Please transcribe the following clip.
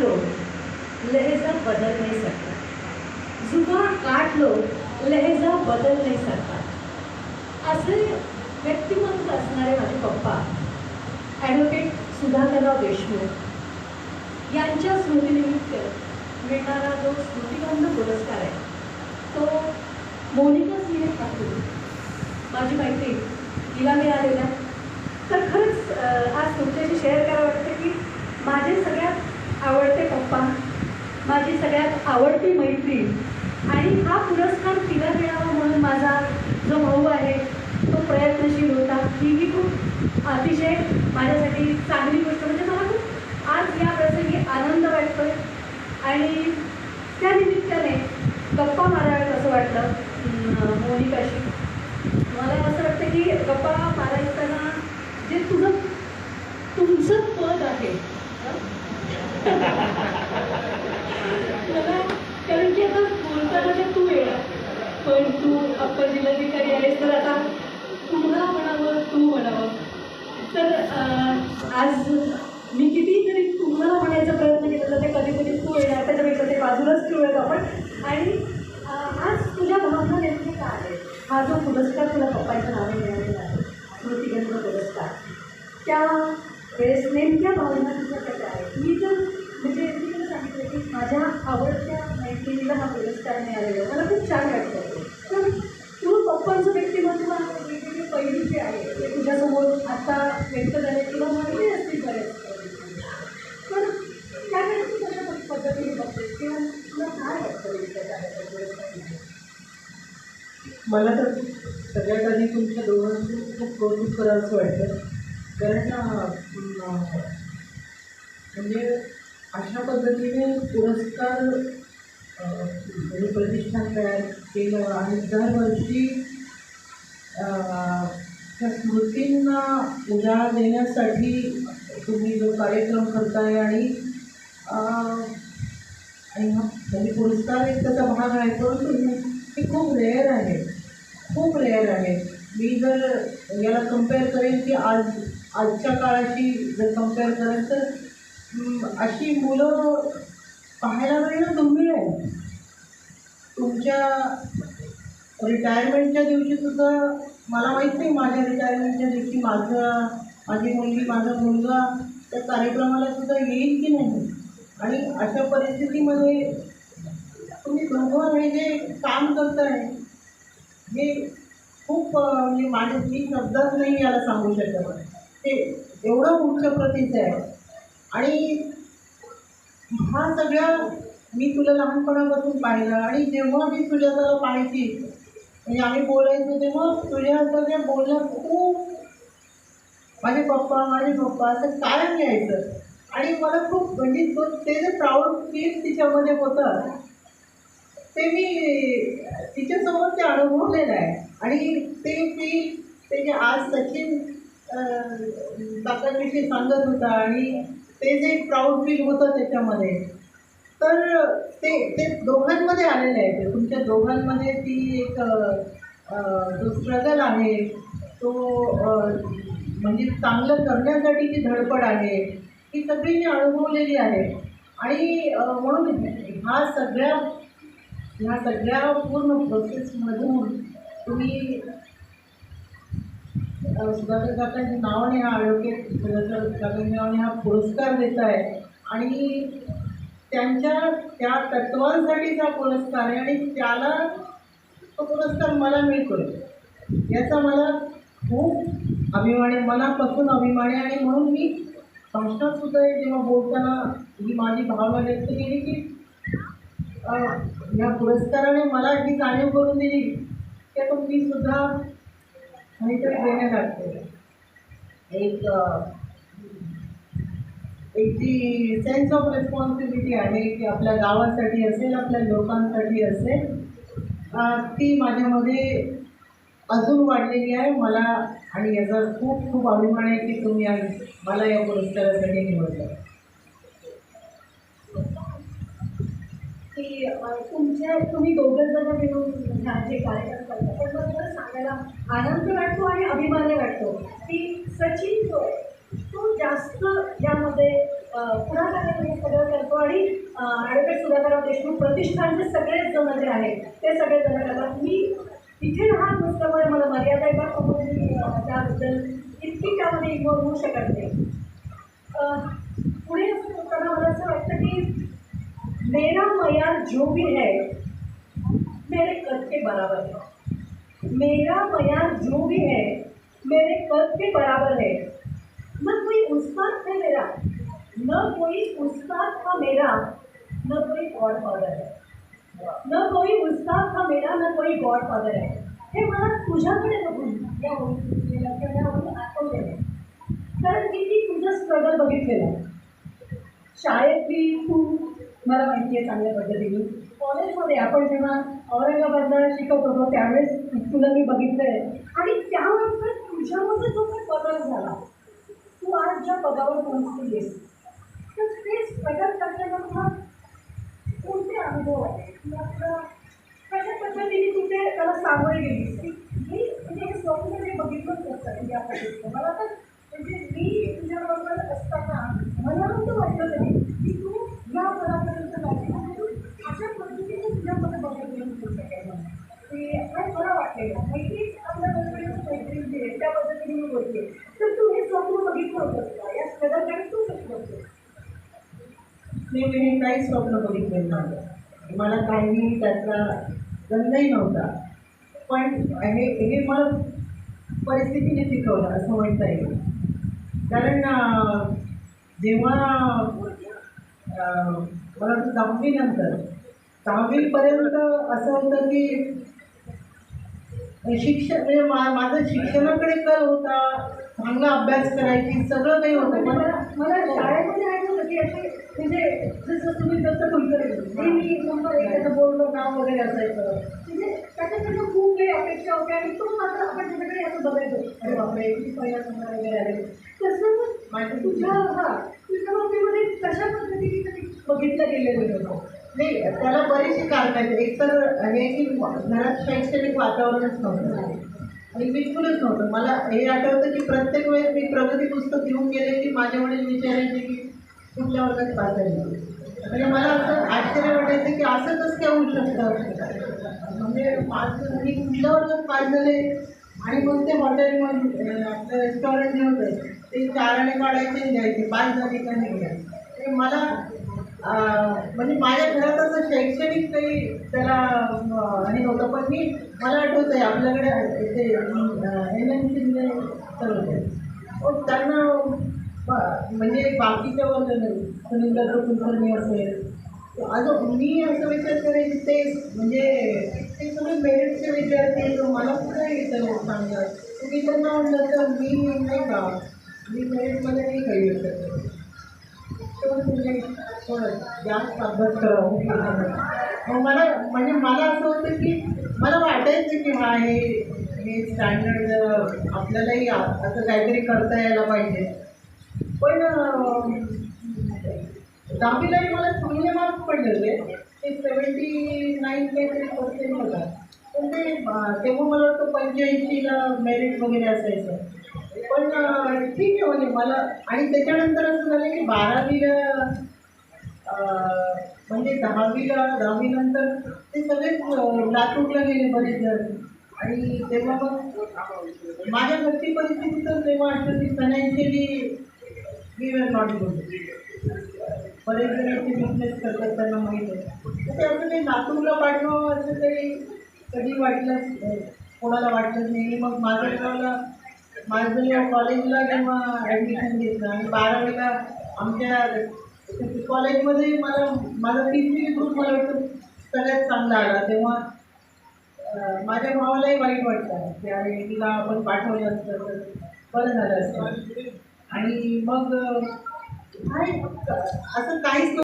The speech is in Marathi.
लो लहजा बदल नहीं सकता जुबान काट लो लहजा बदल नाही सकता असे व्यक्तिमत्व असणारे माझे पप्पा ॲडव्होकेट सुधाकरराव देशमुख यांच्या स्मृतीनिमित्त मिळणारा जो स्मृतिबंध पुरस्कार आहे तो मोनिका सिंह ठाकूर माझी माहिती तिला मिळालेला. तर खरंच आज तुमच्याशी शेअर करावं वाटतं की माझे सगळ्यात आवडते पप्पा. माझी सगळ्यात आवडती मैत्रीण आणि हा पुरस्कार तिला मिळावा म्हणून माझा जो भाऊ आहे तो प्रयत्नशील होता. ही ही खूप अतिशय माझ्यासाठी चांगली गोष्ट म्हणजे मला खूप आज या प्रसंगी आनंद वाटतोय. आणि त्या निमित्ताने गप्पा माराव्यात असं वाटलं मोनिकाशी. मला असं वाटतं की गप्पा मारायला जे तुझं तुमचं पद आहे हं? मला कारण की आता बोलताना ते तू येणार पण तू अप्पर जिल्हाधिकारी आहेस तर आता तुला म्हणावं तू म्हणावं तर अं, आज मी किती तरी तुम्हाला म्हणायचा प्रयत्न केला तर ते कधी कधी तू येणार त्याच्यापेक्षा ते बाजूलाच ठेवूयात आपण. आणि आज तुझ्या भावना नेमके काय आहे हा जो पुरस्कार तुला पप्पाच्या नावे मिळालेला आहे स्मृतिगंध पुरस्कार त्या वेळेस नेमक्या भावना तुझ्या कशा आहेत? मी तर म्हणजे मी तुला सांगितलं की माझ्या आवड तुला काय वाटतं नेमकं मला तर सगळ्यात आधी तुमच्या दोघांचं खूप कौतुक करावंसं वाटतं. कारण म्हणजे अशा पद्धतीने पुरस्कार म्हणजे प्रतिष्ठान तयार केलं आणि दरवर्षी त्या स्मृतींना उजाळा देण्यासाठी तुम्ही जो कार्यक्रम करताय आणि आणि मग म्हणजे पुरस्कार एक त्याचा भाग आहे परंतु हे खूप रेअर आहे. खूप रेअर आहे. मी जर याला कंपेअर करेन की आज आजच्या काळाशी जर कंपेअर करेन तर अशी मुलं पाहायला मिळणं दुर्मिळ आहे तुमच्या रिटायरमेंटच्या दिवशी सुद्धा मला माहीत नाही माझ्या रिटायरमेंटच्या दिवशी माझं माझी मुलगी माझा मुलगा त्या कार्यक्रमाला सुद्धा येईल की नाही? आणि अशा परिस्थितीमध्ये तुम्ही भगवान हे जे काम करताय हे खूप म्हणजे माझे मी शब्दच नाही याला सांगू शकत. ते एवढं उच्च प्रतीचं आहे. आणि हा सगळ्या मी तुला लहानपणापासून पाहिलं आणि जेव्हा मी तुझ्या त्याला पाहायची म्हणजे आम्ही बोलायचो तेव्हा तुझ्या सगळ्या बोलण्यात खूप माझे पप्पा माझे पप्पा असं कारण यायचं आणि मला खूप म्हणजे तो ते जे प्राऊड फील तिच्यामध्ये होतं ते मी तिच्यासमोर ते अनुभवलेलं आहे. आणि ते फील ते जे आज सचिन काकांविषयी सांगत होता आणि ते जे प्राऊड फील होतं त्याच्यामध्ये तर ते ते दोघांमध्ये आलेलं आहे ते तुमच्या दोघांमध्ये ती एक जो स्ट्रगल आहे तो म्हणजे चांगलं करण्यासाठी जी धडपड आहे ही सगळी मी अनुभवलेली आहे. आणि म्हणून ह्या सगळ्या ह्या सगळ्या पूर्ण प्रोसेसमधून तुम्ही सुधाकर काकांच्या नावाने हा ॲडव्होकेट सुधाकर काकांच्या नावाने हा पुरस्कार देत आहे. आणि त्यांच्या त्या तत्वांसाठीचा पुरस्कार आहे आणि त्याला तो पुरस्कार मला मिळतो याचा मला खूप अभिमान आहे मनापासून अभिमान आहे आणि म्हणून मी भाषणात सुद्धा जेव्हा बोलताना ही माझी भावना व्यक्त केली की या पुरस्काराने मला ही जाणीव करून दिली की आता मी सुद्धा काहीतरी देण्या लागते एक एक जी सेन्स ऑफ रेस्पॉन्सिबिलिटी आहे की आपल्या गावासाठी असेल आपल्या लोकांसाठी असेल ती माझ्यामध्ये अजून वाढलेली आहे. मला आणि याचा खूप खूप अभिमान आहे की तुम्ही आज मला या पुरस्कारासाठी निवडलं. की तुमच्या तुम्ही दोघं जण मिळून ह्या जे कार्यक्रम करता पण मला खरं सांगायला आनंद वाटतो आणि अभिमान वाटतो की सचिन जो आहे तो जास्त यामध्ये अं, पुढाकाराने सगळं करतो आणि ॲडव्होकेट सुधाकरराव देशमुख प्रतिष्ठानचे सगळेच जण जे आहेत ते सगळे जण करतात. मी तिथे राहत नसल्यामुळे मला मर्यादा त्याबद्दल इतकी त्यामध्ये इन्वॉल्व होऊ शकत नाही. पुढे असं करताना मला असं वाटतं की मेरा मयार जो भी है, मेरे कद के बराबर है. मेरा मयार जो भी है, मेरे कद के बराबर है. न कोई उस्ताद है मेरा, न कोई उस्ताद था मेरा, न कोई गॉड फादर है. न कोई उस्ताद था मेरा न कोई गॉड फादर है हे मला तुझ्याकडे बघून या यावरून आठवलेलं आहे. कारण मी ती तुझं स्ट्रगल बघितलेलं आहे. शाळेतली तू मला माहिती आहे चांगल्या पद्धतीने कॉलेजमध्ये आपण जेव्हा औरंगाबादला शिकत होतो त्यावेळेस तुला मी बघितलं आहे आणि त्यानंतर तुझ्यामध्ये जो काही बदल झाला तू आज ज्या पदावर पोहोचली आहेस तर ते स्ट्रगल करताना तुला अनुभव आहे किंवा तुला कशा पद्धतीने तू ते त्याला सामोरे गेलीस मी म्हणजे हे स्वप्न मी बघितलंच नसतं या पद्धतीचं मला तर म्हणजे मी तुझ्याबरोबर असताना मला नव्हतं वाटलं तरी की तू या पदापर्यंत जाशील आणि तू अशा पद्धतीने तुझ्यामध्ये बदल घेऊन येऊ शकेल ते आणि मला वाटलेलं माहिती आपल्या बरोबर मैत्रीण जी आहे त्या पद्धतीने मी बोलते तर तू हे स्वप्न बघितलं होतं का या स्ट्रगलकडे तू कसं बघतो मी काहीच स्वप्न बघितलेलं नव्हतं मला काही त्याचा गंधही नव्हता. पण हे हे मला परिस्थितीने शिकवलं असं म्हणता येईल. कारण जेव्हा मला दहावीनंतर दहावीपर्यंत असं होतं की शिक्षण म्हणजे मा माझं शिक्षणाकडे कल होता चांगला अभ्यास करायची सगळं काही होतं मला मला शाळेमध्ये असे म्हणजे जसं तुम्ही दत्त कुलकर्णी मी नंबर एक त्याचं बोर्डवर नाव वगैरे असायचं. म्हणजे त्याच्याकडनं खूप काही अपेक्षा होत्या आणि तो मात्र आपण त्याच्याकडे असं बघायचो. अरे बापरे किती पहिला नंबर वगैरे आले. तसं माझं तुझ्या हा तुझ्या बाबतीमध्ये कशा पद्धतीने कधी बघितलं गेलेलं होतं नाही त्याला बरेचसे कारण आहेत. एक तर हे की घरात शैक्षणिक वातावरणच नव्हतं. आणि बिलकुलच नव्हतं. मला हे आठवतं की प्रत्येक वेळेस मी प्रगती पुस्तक घेऊन गेले की माझे वडील विचारायचे की कुठल्या वर्गात पास झाली म्हणजे मला असं आश्चर्य वाटायचं की असं कसं काय होऊ शकतं म्हणजे पाच मी म्हणजे कुठल्या वर्गात पास झाले आणि मग ते हॉटेलमध्ये आपलं रेस्टॉरंट जे होतं ते चाराने काढायचे द्यायचे पाच झाले का नाही ते मला म्हणजे माझ्या घरात असं शैक्षणिक काही त्याला हे नव्हतं पण मी मला आठवत आहे आपल्याकडे ते एन एम सीने चालवते त्यांना म्हणजे बाकीच्या वर्गाने सुनील कुलकर्णी असेल. अजून मी असं विचार करायचे ते म्हणजे ते सगळे मेरिटचे विद्यार्थी आहेत, मला कुठं येतं सांगतात? तुम्ही त्यांना म्हणलं तर मी नाही का? मी मेरिटमध्ये नाही काही येऊ शकत. तर म्हणजे थोडं जास्त अभ्यास मग मला म्हणजे मला असं होतं की मला वाटायचं की हा हे स्टँडर्ड आपल्यालाही असं काहीतरी करता यायला पाहिजे. पण दहावीलाही मला चांगले मार्क्स पडले होते. ते सेवन्टी नाईन काहीतरी पर्सेंट होता. पण ते तेव्हा मला वाटतं पंच्याऐंशीला मेरिट वगैरे असायचं. पण ठीक आहे म्हणजे मला आणि त्याच्यानंतर असं झालं की बारावीला म्हणजे दहावीला दहावीनंतर ते सगळेच लातूरला गेले बरेच जण. आणि तेव्हा मग माझ्या घरची परिस्थिती तर तेव्हा आठवते financially we were not good बरेच जण ते बिझनेस करतात त्यांना माहीत आहे तर असं काही नागपूरला पाठवावं असं काही कधी वाटलं कोणाला वाटलं नाही मग माझं गावाला माझं या कॉलेजला जेव्हा ॲडमिशन घेतलं आणि बारावीला आमच्या कॉलेजमध्ये मला माझा तिसरी ग्रुप मला वाटतं सगळ्यात चांगला आला. तेव्हा माझ्या भावालाही वाईट वाटतं की अरे तिला आपण पाठवलं असतं तर बरं झालं असतं. आणि मग काय असं काहीच